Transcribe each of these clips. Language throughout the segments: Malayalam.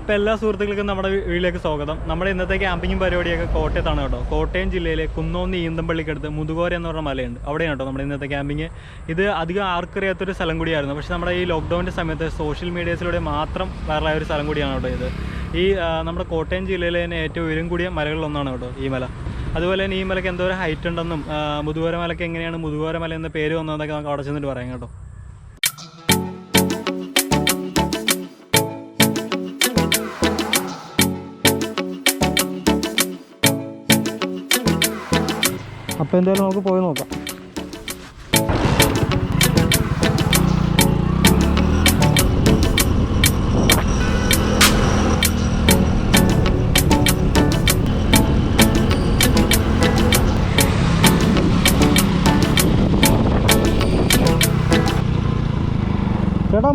അപ്പോൾ എല്ലാ സുഹൃത്തുക്കൾക്കും നമ്മുടെ വീട്ടിലേക്ക് സ്വാഗതം. നമ്മുടെ ഇന്നത്തെ ക്യാമ്പിങ്ങും പരിപാടിയൊക്കെ കോട്ടയത്താണ് കേട്ടോ. കോട്ടയം ജില്ലയിലെ കുന്നോന്നി ഈന്തമ്പള്ളിക്കടുത്ത് മുതുകോര എന്ന് പറഞ്ഞ മലയുണ്ട്. അവിടെയാണ് കേട്ടോ നമ്മുടെ ഇന്നത്തെ ക്യാമ്പിങ്. ഇത് അധികം ആർക്കറിയാത്തൊരു സ്ഥലം കൂടിയായിരുന്നു. പക്ഷേ നമ്മുടെ ഈ ലോക്ക്ഡൗണിന്റെ സമയത്ത് സോഷ്യൽ മീഡിയസിലൂടെ മാത്രം വൈറലായ ഒരു സ്ഥലം കൂടിയാണ് കേട്ടോ ഇത്. ഈ നമ്മുടെ കോട്ടയം ജില്ലയിലെ തന്നെ ഏറ്റവും ഉയരം കൂടിയ മലകളിലൊന്നാണ് കേട്ടോ ഈ മല. അതുപോലെ തന്നെ ഈ മലയ്ക്ക് എന്തോരം ഹൈറ്റ് ഉണ്ടെന്നും മുതുകോര മലയ്ക്ക് എങ്ങനെയാണ് മുതുകോര മല എന്ന പേര് വന്നതെന്നൊക്കെ നമുക്ക് അവിടെ ചെന്നിട്ട് പറയാം കേട്ടോ. അപ്പോൾ എന്തായാലും നമുക്ക് പോയി നോക്കാം. ചേട്ടാ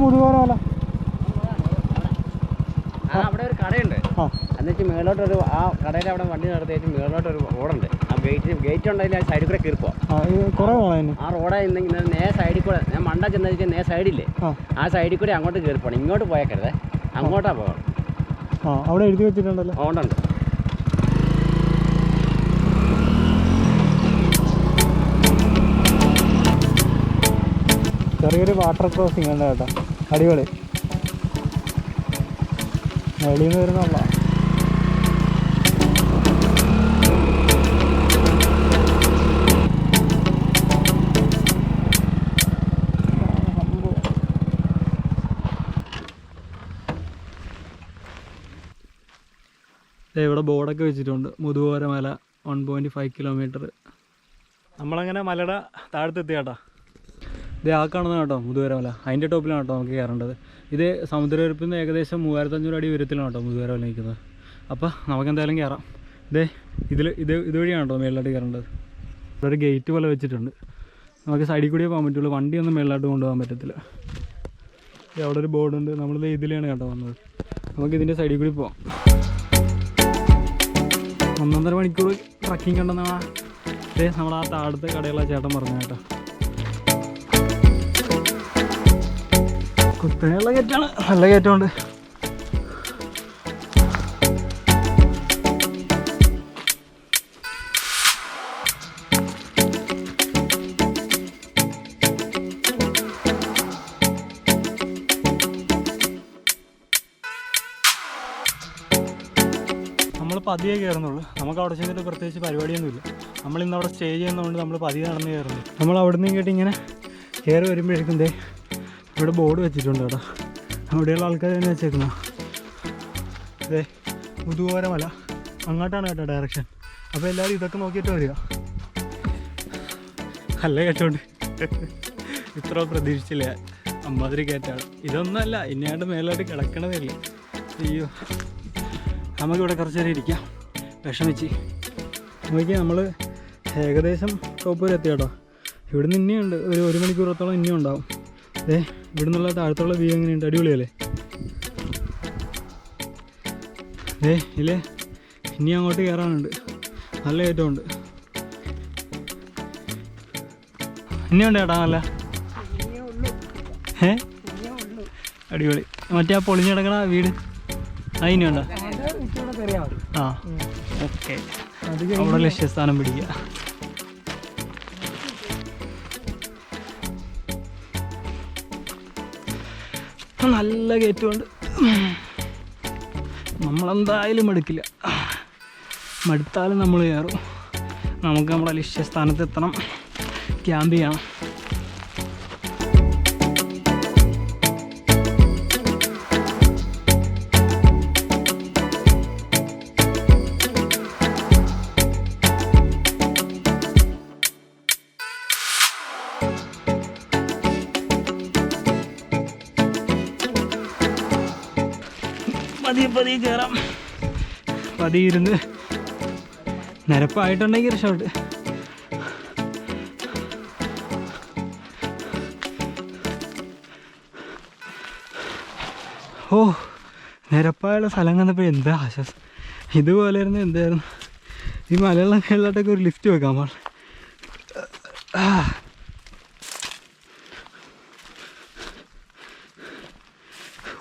ആ അവിടെ ഒരു കടയുണ്ട്. എന്നുവെച്ചാൽ എന്നിട്ട് മേളോട്ടൊരു ആ കടയിൽ അവിടെ വണ്ടി നടത്തിയിട്ട് മേളോട്ടൊരു റോഡുണ്ട്. ഗേറ്റ് ഗേറ്റ് ഉണ്ടെങ്കിൽ ആ സൈഡിൽ കൂടെ കീറിപ്പോ ആ റോഡ് ഇന്ന് നേ സൈഡിൽ കൂടെ ഞാൻ മണ്ട ചെന്ന് നേ സൈഡില്ലേ ആ. സൈഡിൽ കൂടെ അങ്ങോട്ട് കയറി പോകണം ഇങ്ങോട്ട് പോയേക്കരുത് അങ്ങോട്ടാ പോകണം അവിടെ എഴുതി വെച്ചിട്ടുണ്ടല്ലോ. ഓണ്ടുണ്ട് ചെറിയൊരു വാട്ടർ ക്രോസിംഗ് ഉണ്ട് കേട്ടോ. അടിപൊളി. വെളിയിൽ നിന്ന് വരുന്നുള്ള ഇവിടെ ബോർഡൊക്കെ വെച്ചിട്ടുണ്ട്. മുതുകോര മല വൺ പോയിന്റ് ഫൈവ് കിലോമീറ്റർ നമ്മളങ്ങനെ മലയുടെ താഴത്തെത്തി കേട്ടോ ഇത് ആ കാണുന്ന കേട്ടോ മുതുവര മല. അതിന്റെ ടോപ്പിലാണ് കേട്ടോ നമുക്ക് കയറേണ്ടത്. ഇത് സമുദ്രനിരപ്പിൽ നിന്ന് ഏകദേശം മൂവായിരത്തഞ്ഞൂറ് അടി ഉയരത്തിലാണ് കേട്ടോ മുതുവര മല നിൽക്കുന്നത്. അപ്പോൾ നമുക്ക് എന്തായാലും കയറാം. ഇതേ ഇതിൽ ഇത് ഇതുവഴിയാണ് കേട്ടോ മേളിലോട്ട് കയറേണ്ടത്. ഇവിടെ ഒരു ഗേറ്റ് പോലെ വെച്ചിട്ടുണ്ട്. നമുക്ക് സൈഡിൽ കൂടിയേ പോകാൻ പറ്റുള്ളൂ. വണ്ടിയൊന്നും മേളിലോട്ട് കൊണ്ടുപോകാൻ പറ്റത്തില്ല. അവിടെ ഒരു ബോർഡുണ്ട് നമ്മളിത് ഇതിലാണ് കേട്ടോ വന്നത്. നമുക്ക് ഇതിന്റെ സൈഡിൽ കൂടി പോവാം. ഒന്നൊന്നര മണിക്കൂർ ട്രക്കിംഗ് ഉണ്ടെന്നാ ദേ നമ്മുടെ ആ താഴത്തെ കടയുള്ള ചേട്ടൻ പറഞ്ഞു കേട്ടോ. കുത്തനെയുള്ള കയറ്റാണ് നല്ല കയറ്റമുണ്ട്. പതിയെ കയറുന്നുള്ളൂ. നമുക്ക് അവിടെ ചെന്നിട്ട് പ്രത്യേകിച്ച് പരിപാടിയൊന്നുമില്ല. നമ്മൾ ഇന്ന് അവിടെ സ്റ്റേ ചെയ്യുന്നതുകൊണ്ട് നമ്മൾ പതിയെ നടന്ന് കയറുന്നു നമ്മൾ അവിടെ നിന്ന് കേട്ട് ഇങ്ങനെ കയറി വരുമ്പോഴേക്കും ദേ ഇവിടെ ബോർഡ് വെച്ചിട്ടുണ്ട് കേട്ടോ. അവിടെയുള്ള ആൾക്കാർ തന്നെ വെച്ചേക്കുന്നു. അതെ മുതുകോര മല അങ്ങോട്ടാണ് കേട്ടോ ഡയറക്ഷൻ അപ്പോൾ എല്ലാവരും ഇതൊക്കെ നോക്കിയിട്ട് വരിക. അല്ല കേട്ടോണ്ട് ഇത്ര പ്രതീക്ഷിച്ചില്ല അമ്മാതിരി കയറ്റാണ് ഇതൊന്നുമല്ല ഇനിയാണ്ട് മേലോട്ട് കിടക്കണതല്ലേ അയ്യോ. നമുക്കിവിടെ കുറച്ച് നേരം ഇരിക്കാം. വിഷമിച്ച്. നോക്കി നമ്മൾ ഏകദേശം ടോപ്പ് വരെ എത്തി കേട്ടോ. ഇവിടെ നിന്ന് ഇനിയുണ്ട് ഒരു ഒരു മണിക്കൂറത്തോളം ഇനിയും ഉണ്ടാവും. അതെ ഇവിടെ നിന്നുള്ള താഴത്തുള്ള വ്യൂ എങ്ങനെയുണ്ട്? അടിപൊളിയല്ലേ? അതെ ഇല്ലേ? ഇനി അങ്ങോട്ട് കയറാനുണ്ട് നല്ല കയറ്റമുണ്ട് ഇനിയുണ്ട് ചേട്ടാ നല്ല. ഏ? അടിപൊളി. മറ്റേ ആ പൊളിഞ്ഞു കിടക്കണ വീട്? ആ ഇനിയുണ്ടോ? ആ. ഓക്കെ. അവിടെ ലക്ഷ്യസ്ഥാനം പിടിക്കുക. നല്ല കയറ്റമുണ്ട്. നമ്മളെന്തായാലും മടുക്കില്ല മടുത്താലും നമ്മൾ കയറും. നമുക്ക് നമ്മുടെ ലക്ഷ്യസ്ഥാനത്ത് എത്തണം. ക്യാമ്പ് ചെയ്യണം. പതിയെ പതിയെ കയറാം പതിയെ ഇരുന്ന് നിരപ്പായിട്ടുണ്ടെങ്കിൽ ഷോട്ട് ഓ നിരപ്പായുള്ള സ്ഥലം കണ്ടപ്പോൾ എന്താ ആശ്വാസം. ഇതുപോലെ ഇരുന്ന് എന്തായിരുന്നു. ഈ മലയാളം കേരളത്തൊക്കെ ഒരു ലിഫ്റ്റ് വെക്കാൻ പാടില്ല.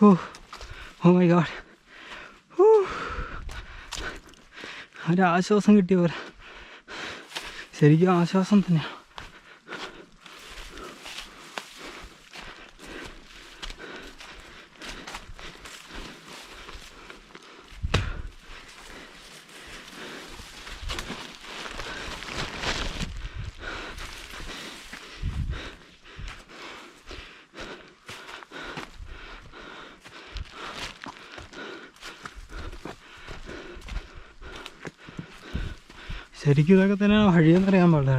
Oh oh my god. ഒരാശ്വാസം കിട്ടിയ പോലെ. ശരിക്കും ആശ്വാസം തന്നെയാണ് ശരിക്കും ഇതൊക്കെ തന്നെയാണ് വഴിയെന്ന് അറിയാൻ പാടില്ല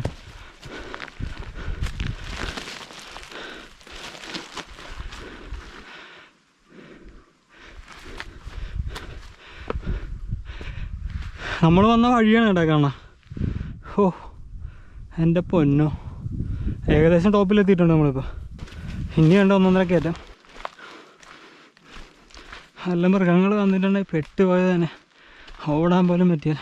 നമ്മൾ വന്ന വഴിയാണ് കേട്ടോ കാണാ. ഓ എന്റെ പൊന്നോ. ഏകദേശം ടോപ്പിലെത്തിയിട്ടുണ്ട് നമ്മളിപ്പോൾ ഇനി വേണ്ട ഒന്നൊന്നര കയറ്റം. നല്ല മൃഗങ്ങൾ വന്നിട്ടുണ്ടെങ്കിൽ പെട്ടുപോയത് തന്നെ ഓടാൻ പോലും പറ്റിയില്ല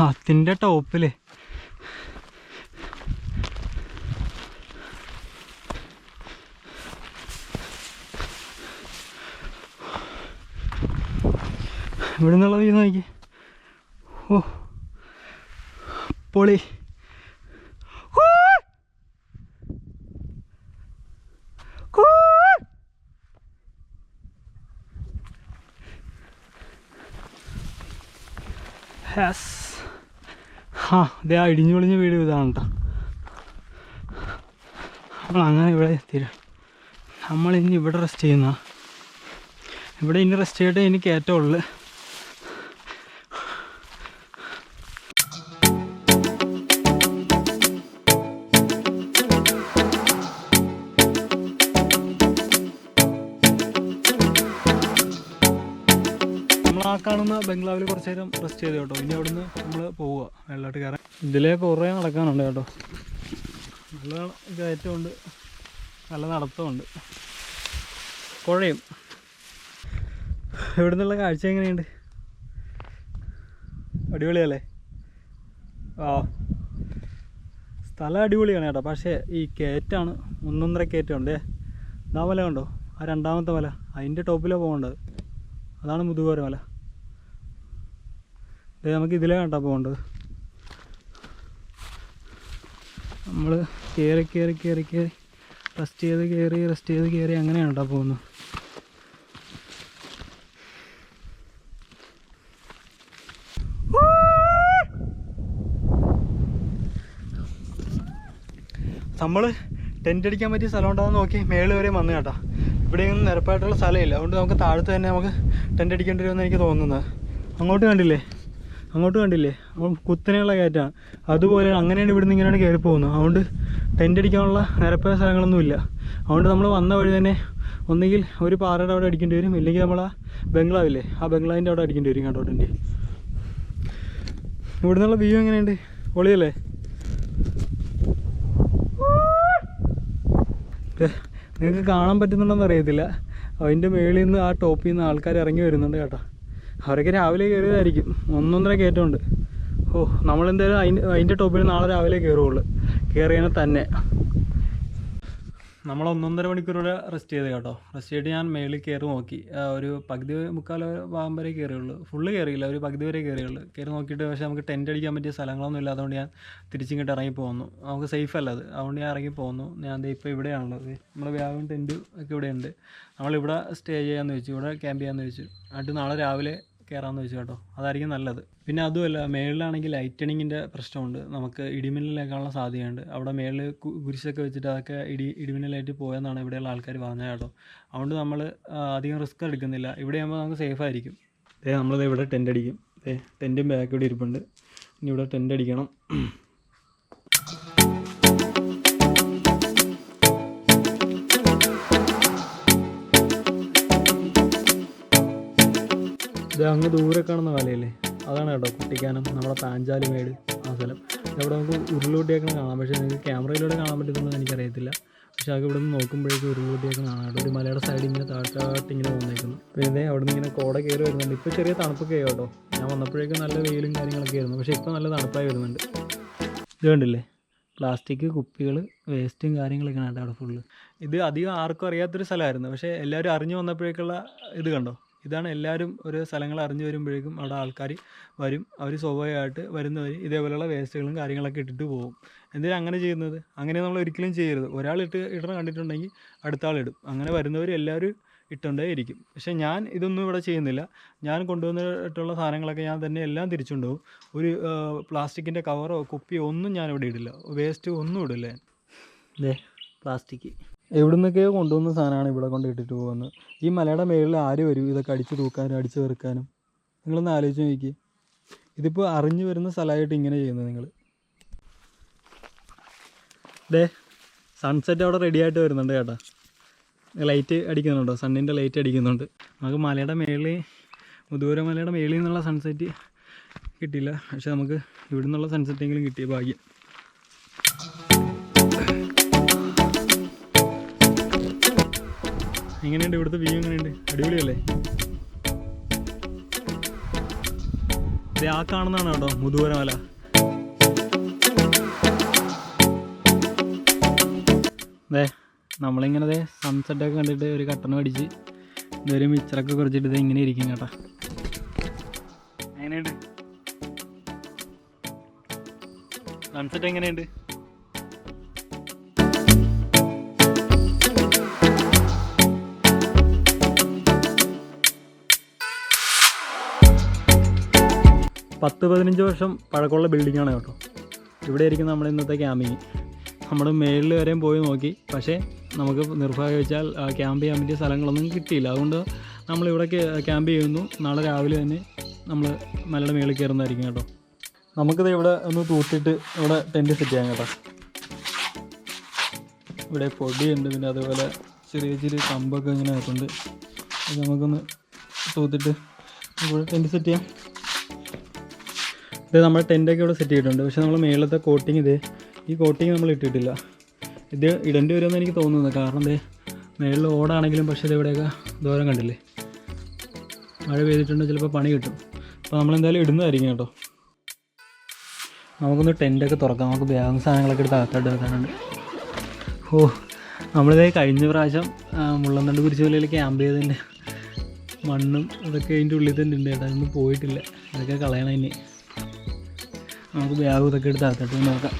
അതിന്റെ ടോപ്പിൽ ഇവിടെ നിന്നുള്ള വ്യൂ നോക്കി. ഓ. പൊളി. ഹൂ! ആ ഇതേ ആ ഇടിഞ്ഞു പൊളിഞ്ഞ വീട് ഇതാണ് കേട്ടോ നമ്മൾ അങ്ങനെ ഇവിടെ എത്തിയില്ല. നമ്മൾ ഇനി ഇവിടെ റെസ്റ്റ് ചെയ്യുന്ന ഇവിടെ ഇനി റെസ്റ്റ് ചെയ്തിട്ട് എനിക്ക് ഏറ്റവും ഉള്ളു കാണുന്ന ബംഗ്ലാവിൽ കുറച്ച് നേരം റെസ്റ്റ് ചെയ്തു കേട്ടോ. ഇനി അവിടുന്ന് നമ്മൾ പോവുക വെള്ളമായിട്ട് കയറാൻ. ഇതിലേ കുറേ നടക്കാനുണ്ട് കേട്ടോ. നല്ല കയറ്റമുണ്ട് നല്ല നടത്തമുണ്ട്. പുഴയും. ഇവിടെ നിന്നുള്ള കാഴ്ച എങ്ങനെയുണ്ട്? അടിപൊളിയല്ലേ? ആ. സ്ഥലം അടിപൊളിയാണ് കേട്ടോ. പക്ഷേ ഈ കയറ്റാണ് ഒന്നൊന്നര കയറ്റമുണ്ടേ ഇതാ മല കണ്ടോ? ആ രണ്ടാമത്തെ മല. അതിന്റെ ടോപ്പിലാണ് പോകേണ്ടത്. അതാണ് മുതുകോര മല. ദേ നമുക്ക് ഇതിലേ കണ്ടാ പോകേണ്ടത്. നമ്മൾ കയറി കയറി കയറി കയറി റെസ്റ്റ് ചെയ്ത് കയറി റെസ്റ്റ് ചെയ്ത് കയറി അങ്ങനെയാണ് കേട്ടോ പോകുന്നത്. നമ്മൾ ടെന്റ് അടിക്കാൻ പറ്റിയ സ്ഥലം ഉണ്ടാകുന്ന നോക്കി മേളിൽ വരെ വന്നു കേട്ടോ. ഇവിടെയൊന്നും നിരപ്പായിട്ടുള്ള സ്ഥലമില്ല. അതുകൊണ്ട് നമുക്ക് താഴത്ത് തന്നെ നമുക്ക് ടെന്റ് അടിക്കേണ്ടി വരുമെന്ന് എനിക്ക് തോന്നുന്നത്. അങ്ങോട്ട് കണ്ടില്ലേ? അങ്ങോട്ട് കണ്ടില്ലേ? അപ്പം കുത്തനെയുള്ള കയറ്റാണ് അതുപോലെ അങ്ങനെയാണ് ഇവിടുന്ന് ഇങ്ങനെയാണ് കയറി പോകുന്നത്. അതുകൊണ്ട് ടെന്റ് അടിക്കാനുള്ള നിരപ്പായ സ്ഥലങ്ങളൊന്നുമില്ല അതുകൊണ്ട് നമ്മൾ വന്ന വഴി തന്നെ ഒന്നുകിൽ ഒരു പാറയുടെ അവിടെ അടിക്കേണ്ടി വരും. ഇല്ലെങ്കിൽ നമ്മൾ ആ ബംഗ്ലാവില്ലേ? ആ ബംഗ്ലാവിന്റെ അവിടെ അടിക്കേണ്ടി വരും. കേട്ടോ ടെന്റ് ഇവിടുന്നുള്ള വ്യൂ എങ്ങനെയുണ്ട്? പൊളിയല്ലേ? നിങ്ങൾക്ക് കാണാൻ പറ്റുന്നുണ്ടെന്ന് അറിയത്തില്ല. അതിന്റെ മേളിൽ നിന്ന് ആ ടോപ്പിൽ നിന്ന് ആൾക്കാർ ഇറങ്ങി വരുന്നുണ്ട് കേട്ടോ. അവരൊക്കെ രാവിലെ കയറിയതായിരിക്കും ഒന്നൊന്നര കയറ്റമുണ്ട്. ഓ നമ്മളെന്തായാലും അതിന്റെ അതിന്റെ ടോപ്പിൽ നാളെ രാവിലെ കയറുള്ളൂ കയറിയതിനെ തന്നെ. നമ്മൾ ഒന്നൊന്നര മണിക്കൂറോടെ റെസ്റ്റ് ചെയ്ത് കേട്ടോ. റെസ്റ്റ് ചെയ്തിട്ട് ഞാൻ മേളിൽ കയറി നോക്കി. ഒരു പകുതി മുക്കാൽ ഭാഗം വരെ കയറിയുള്ളൂ ഫുള്ള് കയറിയില്ല ഒരു പകുതി വരെ കയറിയുള്ളൂ കയറി നോക്കിയിട്ട് പക്ഷേ നമുക്ക് ടെന്റ് അടിക്കാൻ പറ്റിയ സ്ഥലങ്ങളൊന്നും അതുകൊണ്ട് ഞാൻ തിരിച്ചിങ്ങോട്ട് ഇറങ്ങി പോകുന്നു നമുക്ക് സേഫ് അല്ല അത്. അതുകൊണ്ട് ഞാൻ ഇറങ്ങി പോകുന്നു ഞാൻ ഇപ്പോൾ ഇവിടെയാണുള്ളത്. നമ്മൾ വ്യാപം ടെന്റും ഒക്കെ ഇവിടെയുണ്ട്. നമ്മളിവിടെ സ്റ്റേ ചെയ്യാമെന്ന് വെച്ചു ഇവിടെ ക്യാമ്പ് ചെയ്യാമെന്ന് വെച്ചു എന്നിട്ട് നാളെ രാവിലെ കയറാമെന്ന് വെച്ചു കേട്ടോ. അതായിരിക്കും നല്ലത്. പിന്നെ അതുമല്ല മേളിലാണെങ്കിൽ ലൈറ്റണിങ്ങിന്റെ പ്രശ്നമുണ്ട്. നമുക്ക് ഇടിമിന്നലേക്കാനുള്ള സാധ്യതയുണ്ട്. അവിടെ മേളിൽ കുരിശൊക്കെ വെച്ചിട്ട് അതൊക്കെ ഇടി ഇടിമിന്നലായിട്ട് പോയെന്നാണ് ഇവിടെയുള്ള ആൾക്കാർ പറഞ്ഞത് കേട്ടോ. അതുകൊണ്ട് നമ്മൾ അധികം റിസ്ക് എടുക്കുന്നില്ല. ഇവിടെ ആകുമ്പോൾ നമുക്ക് സേഫ് ആയിരിക്കും. ഏ നമ്മളിത് ഇവിടെ ടെന്റ് അടിക്കും. ഏ ടെന്റും ബാക്ക് ഇവിടെ ഇരിപ്പുണ്ട്. ഇനി ഇവിടെ ടെന്റ് അടിക്കണം. ഇത് അങ്ങ് ദൂരെ കാണുന്ന വലയല്ലേ അതാണ് കേട്ടോ കുട്ടിക്കാനം നമ്മുടെ പാഞ്ചാലി മേട് ആ സ്ഥലം. അവിടെ നമുക്ക് ഉരുളൂട്ടിയൊക്കെ കാണാം. പക്ഷേ നിങ്ങൾക്ക് ക്യാമറയിലൂടെ കാണാൻ പറ്റുന്നത് എനിക്കറിയത്തില്ല. പക്ഷേ അത് ഇവിടെ നിന്ന് നോക്കുമ്പോഴേക്കും ഉരുളൂട്ടിയൊക്കെ കാണാം കേട്ടോ. ഒരു മലയുടെ സൈഡിൽ ഇങ്ങനെ താഴ്ത്താട്ട് ഇങ്ങനെ വന്നേക്കുന്നു പിന്നെ അവിടെ നിന്ന് ഇങ്ങനെ കോട കയറി വരുന്നുണ്ട്. ഇപ്പോൾ ചെറിയ തണുപ്പൊക്കെ ആയി കേട്ടോ. ഞാൻ വന്നപ്പോഴേക്കും നല്ല വെയിലും കാര്യങ്ങളൊക്കെ ആയിരുന്നു. പക്ഷേ ഇപ്പോൾ നല്ല തണുപ്പായി വരുന്നുണ്ട്. ഇത് കണ്ടില്ലേ? പ്ലാസ്റ്റിക് കുപ്പികൾ വേസ്റ്റും കാര്യങ്ങളൊക്കെയാണ് കേട്ടോ അവിടെ ഫുള്ള് ഇത് അധികം ആർക്കും അറിയാത്തൊരു സ്ഥലമായിരുന്നു. പക്ഷേ എല്ലാവരും അറിഞ്ഞു വന്നപ്പോഴേക്കുള്ള ഇത് കണ്ടോ? ഇതാണ് എല്ലാവരും ഒരു സ്ഥലങ്ങൾ അറിഞ്ഞു വരുമ്പോഴേക്കും അവിടെ ആൾക്കാർ വരും. അവർ സ്വാഭാവികമായിട്ട് വരുന്നവർ ഇതേപോലെയുള്ള വേസ്റ്റുകളും കാര്യങ്ങളൊക്കെ ഇട്ടിട്ട് പോകും. എന്തിനാണ് അങ്ങനെ ചെയ്യുന്നത്? അങ്ങനെ നമ്മൾ ഒരിക്കലും ചെയ്യരുത്. ഒരാൾ ഇട്ട് ഇടണം കണ്ടിട്ടുണ്ടെങ്കിൽ അടുത്ത ആൾ ഇടും. അങ്ങനെ വരുന്നവർ എല്ലാവരും ഇട്ടുകൊണ്ടേ ഇരിക്കും. പക്ഷേ ഞാൻ ഇതൊന്നും ഇവിടെ ചെയ്യുന്നില്ല. ഞാൻ കൊണ്ടുവന്നിട്ടുള്ള സാധനങ്ങളൊക്കെ ഞാൻ തന്നെ എല്ലാം തിരിച്ചുകൊണ്ടുപോകും. ഒരു പ്ലാസ്റ്റിക്കിന്റെ കവറോ കുപ്പിയോ ഒന്നും ഞാൻ ഇവിടെ ഇടില്ല. വേസ്റ്റ് ഒന്നും ഇടില്ല ഞാൻ. പ്ലാസ്റ്റിക്. എവിടെ നിന്നൊക്കെയോ കൊണ്ടുവന്ന സാധനമാണ് ഇവിടെ കൊണ്ട് ഇട്ടിട്ട് പോകുന്നത്. ഈ മലയുടെ മേളിൽ ആര് വരും? ഇതൊക്കെ അടിച്ചു തൂക്കാനും അടിച്ചു വെറുക്കാനും നിങ്ങളൊന്ന് ആലോചിച്ച് നോക്കി ഇതിപ്പോൾ അറിഞ്ഞു വരുന്ന സ്ഥലമായിട്ട് ഇങ്ങനെ ചെയ്യുന്നത് നിങ്ങൾ ദേ സൺസെറ്റ് അവിടെ റെഡി ആയിട്ട് വരുന്നുണ്ട് കേട്ടോ. ലൈറ്റ് അടിക്കുന്നുണ്ടോ? സണ്ണിന്റെ ലൈറ്റ് അടിക്കുന്നുണ്ട്. നമുക്ക് മലയുടെ മേളിൽ മുതൂര മലയുടെ മേളിൽ നിന്നുള്ള സൺസെറ്റ് കിട്ടിയില്ല. പക്ഷെ നമുക്ക് ഇവിടെ നിന്നുള്ള സൺസെറ്റെങ്കിലും കിട്ടിയ ഭാഗ്യം. എങ്ങനെയുണ്ട് ഇവിടുത്തെ വ്യൂ എങ്ങനെയുണ്ട് അടിപൊളിയല്ലേ? ആ കാണുന്നതാണ് കേട്ടോ മുതുവരമല. അതെ നമ്മളിങ്ങനെ അതെ സൺസെറ്റ് ഒക്കെ കണ്ടിട്ട് ഒരു കട്ടൺ മേടിച്ച് ഇതൊരു മിച്ചറൊക്കെ കുറച്ചിട്ട് ഇത് ഇങ്ങനെ ഇരിക്കും കേട്ടോ. എങ്ങനെയുണ്ട്? സൺസെറ്റ് എങ്ങനെയുണ്ട്? പത്ത് പതിനഞ്ച് വർഷം പഴക്കമുള്ള ബിൽഡിംഗ് ആണ് കേട്ടോ. ഇവിടെ ആയിരിക്കും നമ്മൾ ഇന്നത്തെ ക്യാമ്പിങ്. നമ്മൾ മേളിൽ വരെയും പോയി നോക്കി. പക്ഷേ നമുക്ക് നിർഭാഗ്യം വെച്ചാൽ ക്യാമ്പ് ചെയ്യാൻ പറ്റിയ സ്ഥലങ്ങളൊന്നും കിട്ടിയില്ല. അതുകൊണ്ട് നമ്മളിവിടെ ക്യാമ്പ് ചെയ്യുന്നു. നാളെ രാവിലെ തന്നെ നമ്മൾ മലയുടെ മേളിൽ കയറുന്നതായിരിക്കും കേട്ടോ. നമുക്കിത് ഇവിടെ ഒന്ന് തൂത്തിട്ട് ഇവിടെ ടെന്റ് സെറ്റ് ചെയ്യാം കേട്ടോ. ഇവിടെ പൊടിയുണ്ട്. പിന്നെ അതുപോലെ ചെറിയ ചെറിയ കമ്പൊക്കെ ഇങ്ങനെ ആയിട്ടുണ്ട് നമുക്കൊന്ന് തൂത്തിട്ട് ഇവിടെ ടെന്റ് സെറ്റ് ചെയ്യാം. ഇത് നമ്മൾ ടെന്റൊക്കെ ഇവിടെ സെറ്റ് ചെയ്തിട്ടുണ്ട്. പക്ഷേ നമ്മൾ മേളത്തെ കോട്ടിങ് ഇത് ഈ കോട്ടിങ് നമ്മൾ ഇട്ടിട്ടില്ല. ഇത് ഇടേണ്ടി വരുമെന്ന് എനിക്ക് തോന്നുന്നത് കാരണം ഇത് മേളിൽ ഓടാണെങ്കിലും പക്ഷേ ഇത് ഇവിടെയൊക്കെ ദൂരം കണ്ടില്ലേ? മഴ പെയ്തിട്ടുണ്ട് ചിലപ്പോൾ പണി കിട്ടും. അപ്പോൾ നമ്മൾ എന്തായാലും ഇടുന്നതായിരിക്കും കേട്ടോ. നമുക്കൊന്ന് ടെന്റൊക്കെ തുറക്കാം. നമുക്ക് ബാഗും സാധനങ്ങളൊക്കെ എടുത്ത് അകത്തോട്ട് വെക്കാനുണ്ട്. ഓ നമ്മളിത് കഴിഞ്ഞ പ്രാവശ്യം മുള്ളന്തണ്ട് കുരിശുമലയിൽ ക്യാമ്പ് ചെയ്തതിന്റെ മണ്ണും ഇതൊക്കെ അതിന്റെ ഉള്ളിൽ തന്നെ ഉണ്ട് കേട്ടോ. അതൊന്നും പോയിട്ടില്ല. ഇതൊക്കെ കളയണം ഇനി. നമുക്ക് ബാഗ് ഇതൊക്കെ എടുത്ത് അകത്തോട്ട് നോക്കാം.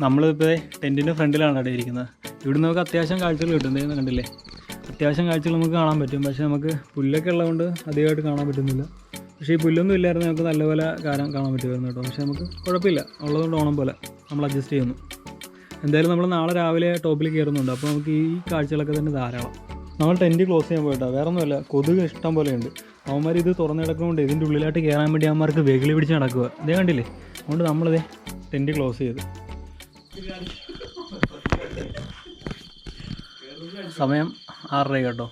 നമ്മളിപ്പോൾ ടെന്റിന്റെ ഫ്രണ്ടിലാണ് അവിടെ ഇരിക്കുന്നത്. ഇവിടെ നമുക്ക് അത്യാവശ്യം കാഴ്ചകൾ കിട്ടും. കണ്ടില്ലേ? അത്യാവശ്യം കാഴ്ചകൾ നമുക്ക് കാണാൻ പറ്റും. പക്ഷേ നമുക്ക് പുല്ലൊക്കെ ഉള്ളതുകൊണ്ട് അധികമായിട്ട് കാണാൻ പറ്റുന്നില്ല. പക്ഷേ ഈ പുല്ലൊന്നും ഇല്ലായിരുന്നു നമുക്ക് നല്ലപോലെ കാലം കാണാൻ പറ്റുമായിരുന്നു കേട്ടോ. പക്ഷേ നമുക്ക് കുഴപ്പമില്ല. ഉള്ളതുകൊണ്ട് ഓണം പോലെ നമ്മൾ അഡ്ജസ്റ്റ് ചെയ്യുന്നു. എന്തായാലും നമ്മൾ നാളെ രാവിലെ ടോപ്പിൽ കയറുന്നുണ്ട്. അപ്പോൾ നമുക്ക് ഈ കാഴ്ചകളൊക്കെ തന്നെ ധാരാളം. നമ്മൾ ടെന്റ് ക്ലോസ് ചെയ്യാൻ പോയിട്ടാണ് വേറെ ഒന്നുമില്ല കൊതുക് ഇഷ്ടം പോലെ ഉണ്ട് അവന്മാർ ഇത് തുറന്നു കിടക്കുന്നതുകൊണ്ട് ഇതിന്റെ ഉള്ളിലായിട്ട് കയറാൻ വേണ്ടി അവന്മാർക്ക് വെകിളി പിടിച്ച് നടക്കുക ഇതേ കണ്ടില്ലേ? അതുകൊണ്ട് നമ്മളിതേ ടെന്റ് ക്ലോസ് ചെയ്തു. സമയം ആറര കേട്ടോ.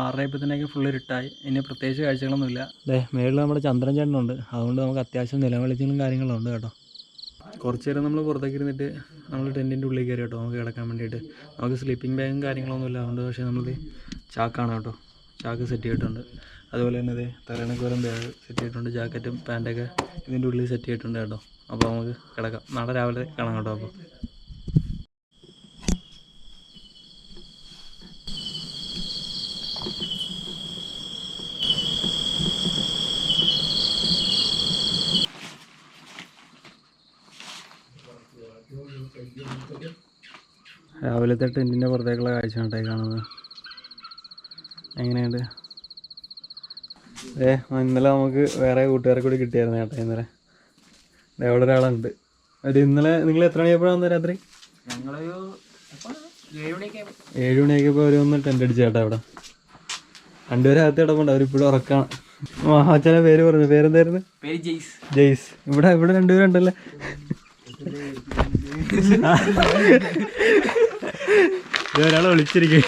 ആറരയപ്പത്തിനേക്ക് ഫുൾ ഇരുട്ടായി. ഇനി പ്രത്യേകിച്ച് കാഴ്ചകളൊന്നുമില്ല. അതെ മേളിൽ നമ്മുടെ ചന്ദ്രൻ ചേട്ടനുണ്ട്. അതുകൊണ്ട് നമുക്ക് അത്യാവശ്യം നിലവിളിച്ചും കാര്യങ്ങളും ഉണ്ട് കേട്ടോ. കുറച്ച് നേരം നമ്മൾ പുറത്തേക്ക് ഇരുന്നിട്ട് നമ്മൾ ടെന്റിന്റെ ഉള്ളിൽ കയറി കേട്ടോ. നമുക്ക് കിടക്കാൻ വേണ്ടിയിട്ട്. നമുക്ക് സ്ലീപ്പിംഗ് ബാഗും കാര്യങ്ങളൊന്നുമില്ല. അതുകൊണ്ട് പക്ഷേ നമ്മൾ ചാക്കാണ് കേട്ടോ. ചാക്ക് സെറ്റ് ചെയ്തിട്ടുണ്ട്. അതുപോലെ തന്നെ ഇത് തലണക്കോരം ബാഗ് സെറ്റ് ചെയ്തിട്ടുണ്ട് ജാക്കറ്റും പാന്റൊക്കെ ഇതിന്റെ ഉള്ളിൽ സെറ്റ് ചെയ്തിട്ടുണ്ട് കേട്ടോ. അപ്പോൾ നമുക്ക് കിടക്കാം. നാളെ രാവിലെ കാണാം കേട്ടോ അപ്പോൾ രാവിലത്തെ ടെന്റിന്റെ പുറത്തേക്കുള്ള കാഴ്ച കണ്ടേ കാണുന്നത്. എങ്ങനെയുണ്ട്? ഏ ഇന്നലെ നമുക്ക് വേറെ കൂട്ടുകാരെ കൂടി കിട്ടിയായിരുന്നു ചേട്ടാ ഇന്നലെ. അവിടെ ഒരാളുണ്ട്. ഒരു ഇന്നലെ നിങ്ങൾ എത്ര മണിയപ്പോഴാണ് രാത്രി? ഏഴ് മണിയൊക്കെ അവർ ഒന്ന് ടെന്റ് അടിച്ചു ചേട്ടാ ഇവിടെ രണ്ടുപേരും അകത്ത് കിടപ്പുണ്ട് അവരിപ്പോഴും ഉറക്കാണ്. മഹാച്ചനെ പേര് പറഞ്ഞു? പേരെന്തായിരുന്നു? പേര് ജെയ്സ്. ജെയ്സ്. ഇവിടെ ഇവിടെ രണ്ടുപേരുണ്ടല്ലേ ഒരാൾ വിളിച്ചിരിക്കും.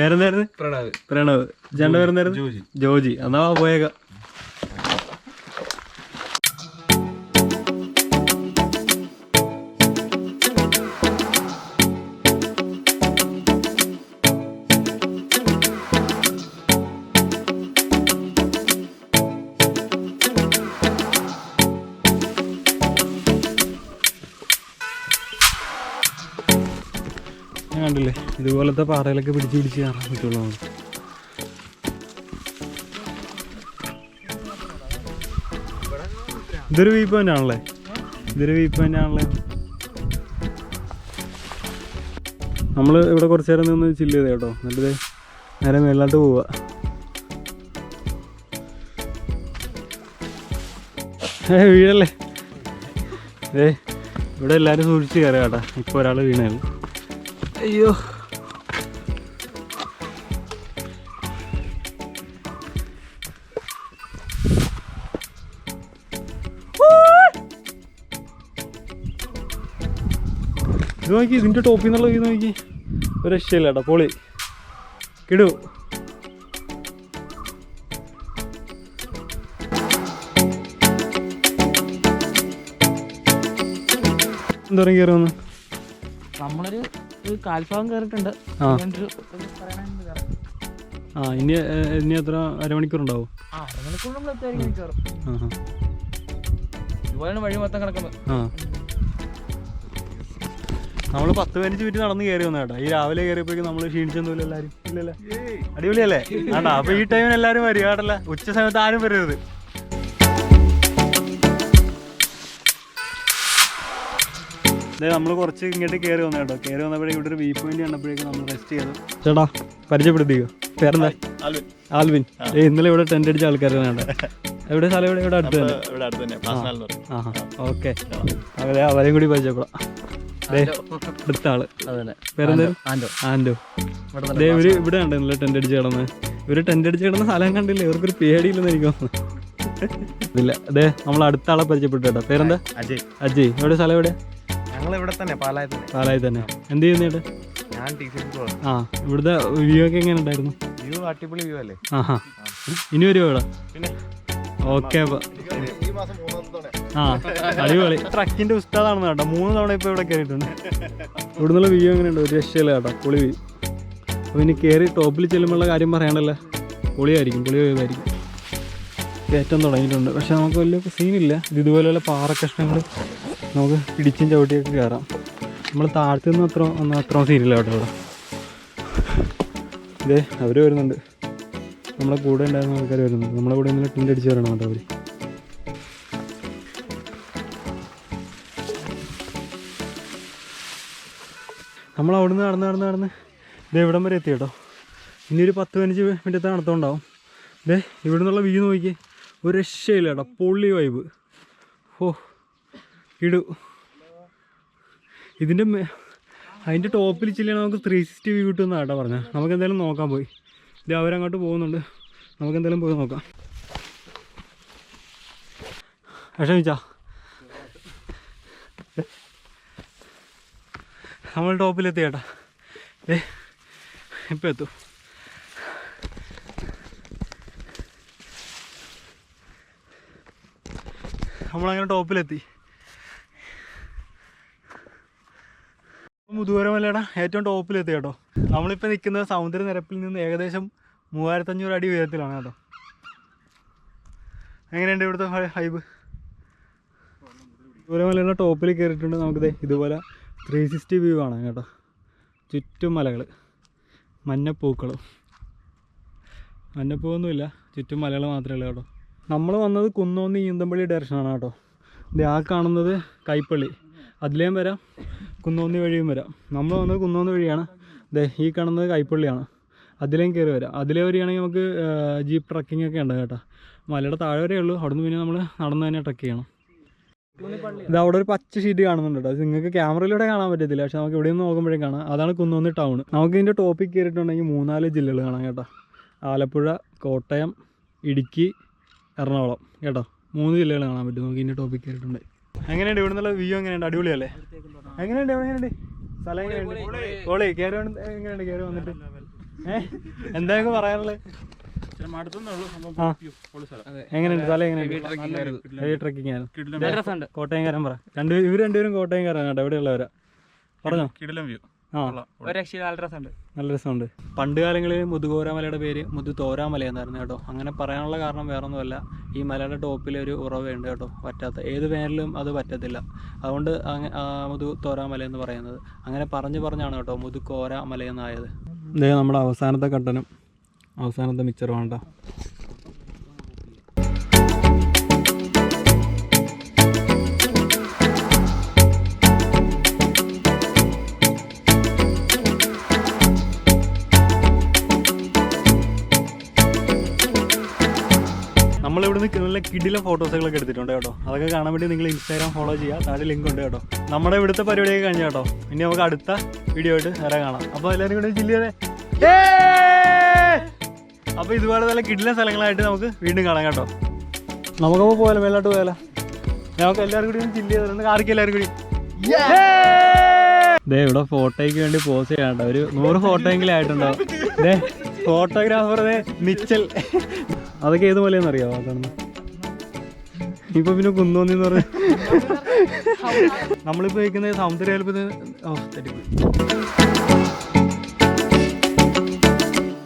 പേരെന്തായിരുന്നു? പ്രണവ്. പ്രണവ്. ചേട്ടന്റെ പേരെന്തായിരുന്നു ജോജി. എന്നാ വാ പോയേക്കാം? ഇതുപോലത്തെ പാറയിലൊക്കെ പിടിച്ച് പിടിച്ച് കയറാൻ പറ്റുള്ളൂ. ഇതൊരു വ്യൂ പോയിന്റ് ആണല്ലേ? ഇതൊരു വ്യൂ പോയിന്റ് ആണല്ലേ? നമ്മൾ ഇവിടെ കുറച്ച് നേരം നിന്ന് ചില്ല് ചെയ്തേ കേട്ടോ. എന്നിട്ട് നേരെ മേളിലോട്ട് പോവുക ഏ വീഴല്ലേ? ഏ ഇവിടെ എല്ലാവരും സൂക്ഷിച്ച് കയറുക കേട്ടാ. ഇപ്പോൾ ഒരാൾ വീണാണ് അയ്യോ. ഇത് നോക്കി ഇതിന്റെ ടോപ്പിൽ നിന്നുള്ള ഇത് നോക്കി. ഒരു രക്ഷയില്ല കേട്ടോ പൊളി. കിടു. എന്തോരം കയറി വന്ന്. നമ്മളൊരു കാൽഭാഗം കയറിയിട്ടുണ്ട്. ആ. ഇനി ഇനി എത്ര അരമണിക്കൂർ ഉണ്ടാവും? ആ അരമണിക്കൂർ നമ്മൾ എത്തായിരിക്കും കയറും ആ ആ ഇതുപോലെയാണ് വഴി മൊത്തം കിടക്കുന്നത്. ആ. നമ്മൾ പത്ത് പതിനഞ്ച് മിനിറ്റ് നടന്ന് കയറി വന്നു കേട്ടോ. ഈ രാവിലെ കയറിയപ്പോഴേക്കും നമ്മൾ ക്ഷീണിച്ചൊന്നുമില്ല എല്ലാവരും ഇല്ലല്ലേ? അടിപൊളിയല്ലേ? ആണ്ടാ അപ്പൊ ഈ ടൈമിന് എല്ലാവരും വരിക കേട്ടല്ല? ഉച്ച സമയത്ത് ആരും വരരുത്. അതെ നമ്മൾ കുറച്ച് ഇങ്ങോട്ട് കയറി വന്നു കേട്ടോ. കയറി വന്നപ്പോഴേ ഇവിടെ ഒരു വ്യൂ പോയിന്റ് കണ്ടപ്പോഴേക്കും നമ്മൾ റെസ്റ്റ് ചെയ്തു. ചേട്ടാ പരിചയപ്പെടുത്തിക്കോ? പേരെന്താ? ആൽവിൻ. ഏ ഇന്നലെ ഇവിടെ ടെന്റ് അടിച്ച ആൾക്കാരാണ് കേട്ടോ. എവിടെ? സ്ഥലം ഇവിടെ ഇവിടെ അടുത്ത് തന്നെ. ഇവിടെ അടുത്ത് തന്നെ. പാസ്നാൽ എന്ന് പറയും. ആഹാ. ഓക്കെ. അവരെ അവരെയും കൂടി പരിചയപ്പെടാം. അടുത്ത ആൾ. ആൻഡോ. ദേ ഇവർ ഇവിടെ ഉണ്ടല്ലോ ടെന്റ് അടിച്ച് കിടന്ന്. ഇവർ ടെന്റ് അടിച്ച് കിടന്ന സ്ഥലം കണ്ടില്ല? ഇവർക്കൊരു പേടിയില്ലെന്ന് എനിക്ക്? തോന്നുന്നു ഇല്ല. അതെ നമ്മൾ അടുത്ത ആളെ പരിചയപ്പെട്ടു കേട്ടോ. പേരെന്താ? അജയ്. അജയ്. എവിടെ സ്ഥലം എവിടെ? ഞങ്ങൾ ഇവിടെ തന്നെ പാലായി തന്നെ. പാലായി തന്നെ. എന്ത് ചെയ്യുന്നേട്ട് ആ ഇവിടുത്തെ വ്യൂ ഒക്കെ എങ്ങനെ ഉണ്ടായിരുന്നു? വ്യൂ അടിപൊളി വ്യൂ അല്ലേ? ആഹാ. ഇനി വരുമോ ഇവിടെ പിന്നെ ഓക്കെ അപ്പൊ ആ അടിപൊളി. ട്രക്കിന്റെ ഉസ്താദാണെന്ന് കേട്ടോ. മൂന്ന് തവണ ഇപ്പൊ ഇവിടെ കയറിയിട്ടുണ്ട് ഇവിടെ നിന്നുള്ള വ്യൂ എങ്ങനെയുണ്ട്? ഒരു രക്ഷയില്ല കേട്ടോ. പൊളി വ്യൂ അപ്പോൾ ഇനി കയറി ടോപ്പിൽ ചെല്ലുമ്പോഴുള്ള കാര്യം പറയാണ്ടല്ലോ? പൊളിയായിരിക്കും പൊളി വ്യൂ കയറ്റം തുടങ്ങിയിട്ടുണ്ട്. പക്ഷെ നമുക്ക് വലിയ സീനില്ല ഇത് ഇതുപോലെയുള്ള പാറക്കഷ്ണങ്ങൾ നമുക്ക് പിടിച്ചും ചവിട്ടിയൊക്കെ കയറാം. നമ്മൾ താഴ്ത്തുന്ന അത്ര ഒന്നും അത്ര സീനില്ല കേട്ടോ ഇവിടെ. ഇതേ അവർ വരുന്നുണ്ട്. നമ്മളെ കൂടെ ഉണ്ടായിരുന്ന ആൾക്കാർ വരുന്നത് നമ്മളെ കൂടെ ഇന്നലെ ടിന്റെ അടിച്ച് വരണം കേട്ടോ അവർ നമ്മൾ അവിടുന്ന് നടന്ന് നടന്ന് നടന്ന് ഇതേ ഇവിടം വരെ എത്തി കേട്ടോ. ഇനി ഒരു പത്ത് പതിനഞ്ച് മിനിറ്റ് നടത്തമുണ്ടാവും. ദേ ഇവിടെ നിന്നുള്ള വ്യൂ നോക്കി ഒരു രക്ഷയില്ല കേട്ടോ. പൊള്ളി വൈബ് ഓ ഇടു. ഇതിന്റെ അതിന്റെ ടോപ്പിൽ ചില്ലാണ് നമുക്ക് ത്രീ സിക്സ്റ്റി വ്യൂ കിട്ടുമെന്നാണ് കേട്ടോ പറഞ്ഞത് നമുക്ക് എന്തായാലും നോക്കാൻ പോയി. ഇത് അവരങ്ങോട്ട് പോകുന്നുണ്ട്. നമുക്ക് എന്തായാലും പോയി നോക്കാം. വിഷമിച്ചാ നമ്മൾ ടോപ്പിലെത്തി ചേട്ടാ ഏ ഇപ്പം എത്തും. നമ്മളങ്ങനെ ടോപ്പിലെത്തി. മുതുവരമല്ലടാ ഏറ്റവും ടോപ്പിലെത്തി കേട്ടോ. നമ്മളിപ്പോൾ നിൽക്കുന്ന സമുദ്രനിരപ്പിൽ നിന്ന് ഏകദേശം മൂവായിരത്തഞ്ഞൂറ് അടി ഉയരത്തിലാണ് കേട്ടോ. എങ്ങനെയുണ്ട് ഇവിടുത്തെ ഹൈബ്? മുതുവരമലയുടെ ടോപ്പിൽ കയറിയിട്ടുണ്ട് നമുക്കിത് ഇതുപോലെ ത്രീ സിക്സ്റ്റി വ്യൂ കാണാം കേട്ടോ. ചുറ്റും മലകൾ മഞ്ഞപ്പൂക്കളും. മഞ്ഞപ്പൂവൊന്നുമില്ല ചുറ്റും മലകൾ മാത്രമേ ഉള്ളൂ കേട്ടോ. നമ്മൾ വന്നത് കുന്നോന്ന് ഈന്തമ്പള്ളി ഡയറക്ഷനാണ് കേട്ടോ. ഇത് ആ കാണുന്നത് കൈപ്പള്ളി. അതിലേം വരാം. കുന്നോന്നി വഴിയും വരാം. നമ്മൾ വന്നത് കുന്നോന്നി വഴിയാണ്. അതെ ഈ കാണുന്നത് കൈപ്പള്ളിയാണ്. അതിലേയും കയറി വരാം. അതിലേ വരികയാണെങ്കിൽ നമുക്ക് ജീപ്പ് ട്രക്കിംഗ് ഒക്കെ ഉണ്ട് കേട്ടോ. മലയുടെ താഴെ വരെ ഉള്ളൂ. അവിടുന്ന് പിന്നെ നമ്മൾ നടന്ന് തന്നെ ട്രക്ക് ചെയ്യണം. ഇത് അവിടെ ഒരു പച്ച ഷീറ്റ് കാണുന്നുണ്ട് കേട്ടോ. നിങ്ങൾക്ക് ക്യാമറയിലൂടെ കാണാൻ പറ്റത്തില്ല. പക്ഷെ നമുക്ക് ഇവിടെ നിന്ന് നോക്കുമ്പോഴേ കാണാം. അതാണ് കുന്നോന്നി ടൗൺ നമുക്ക് ഇതിന്റെ ടോപ്പിക് കയറിയിട്ടുണ്ടെങ്കിൽ മൂന്നാൽ ജില്ലകൾ കാണാം കേട്ടോ. ആലപ്പുഴ കോട്ടയം ഇടുക്കി എറണാകുളം. കേട്ടോ. മൂന്ന് ജില്ലകൾ കാണാൻ പറ്റും. നമുക്ക് ഇതിന്റെ ടോപ്പിക് കയറിയിട്ടുണ്ട്. എങ്ങനെയുണ്ട് ഇവിടെ നിന്നുള്ള വ്യൂ എങ്ങനെയുണ്ട്? അടിപൊളിയല്ലേ? എങ്ങനെയുണ്ട് എങ്ങനെയുണ്ട്? സ്ഥലം എങ്ങനെയുണ്ട്? പൊളി കയറി വന്ന് എങ്ങനെയുണ്ട്? കയറി വന്നിട്ട്? ഏഹ് എന്തായാലും പറയാനുള്ളത് എങ്ങനെയുണ്ട്? സ്ഥലം എങ്ങനെയുണ്ട്? ട്രക്കിംഗ് ആയിരുന്നു. കോട്ടയംകാരൻ പറ. രണ്ട് ഇവർ രണ്ടുപേരും കോട്ടയംകാരാണ് കേട്ടോ എവിടെയുള്ളവരാ പറഞ്ഞോ കിടിലം വ്യൂ ഒരു നല്ല രസമുണ്ട്. നല്ല രസമുണ്ട്. പണ്ട് കാലങ്ങളിൽ മുതുകോരാമലയുടെ പേര് മുതുതോരാമല എന്നായിരുന്നു കേട്ടോ. അങ്ങനെ പറയാനുള്ള കാരണം വേറൊന്നുമല്ല. ഈ മലയുടെ ടോപ്പിൽ ഒരു ഉറവയുണ്ട് കേട്ടോ. പറ്റാത്ത ഏത് പേരിലും അത് പറ്റത്തില്ല. അതുകൊണ്ട് മുതു തോരാമല എന്ന് പറയുന്നത്. അങ്ങനെ പറഞ്ഞു പറഞ്ഞാണ് കേട്ടോ മുതുക്കോര മല എന്നായത് ഇതേ നമ്മുടെ അവസാനത്തെ കട്ടനും അവസാനത്തെ മിച്ചറും കേട്ടോ നല്ല കിടില ഫോട്ടോസുകളൊക്കെ എടുത്തിട്ടുണ്ട് കേട്ടോ. അതൊക്കെ കാണാൻ വേണ്ടി നിങ്ങൾ ഇൻസ്റ്റാഗ്രാം ഫോളോ ചെയ്യുക. താഴെ ലിങ്ക് ഉണ്ട് കേട്ടോ. നമ്മുടെ ഇവിടുത്തെ പരിപാടിയൊക്കെ കഴിഞ്ഞ കേട്ടോ. ഇനി നമുക്ക് അടുത്ത വീഡിയോ ആയിട്ട് വേറെ കാണാം. അപ്പോൾ എല്ലാവരും കൂടെ ജില്ലയുടെ അപ്പോൾ ഇതുപോലെ നല്ല കിഡിലെ സ്ഥലങ്ങളായിട്ട് നമുക്ക് വീണ്ടും കാണാം കേട്ടോ. നമുക്കപ്പോൾ പോയാലോ? മേലോട്ട് പോയാലോ? നമുക്ക് എല്ലാവരും കൂടി ജില്ല ചെയ്തിട്ടുണ്ട് ആർക്കും എല്ലാവരും കൂടി. ദേ ഇവിടെ ഫോട്ടോയ്ക്ക് വേണ്ടി പോസ് ചെയ്യാണ്ട ഒരു നൂറ് ഫോട്ടോ എങ്കിലും ആയിട്ടുണ്ടാവും ദേ ഫോട്ടോഗ്രാഫർ ദേ മിച്ചൽ. അതൊക്കെ ഏത് പോലെയെന്ന് അറിയാമോ കാണുന്നത് ഇപ്പൊ പിന്നെ കുന്നോന്നി എന്ന് പറഞ്ഞ. നമ്മളിപ്പോ സൗന്ദര്യ ഓ തെറ്റിപ്പോയി.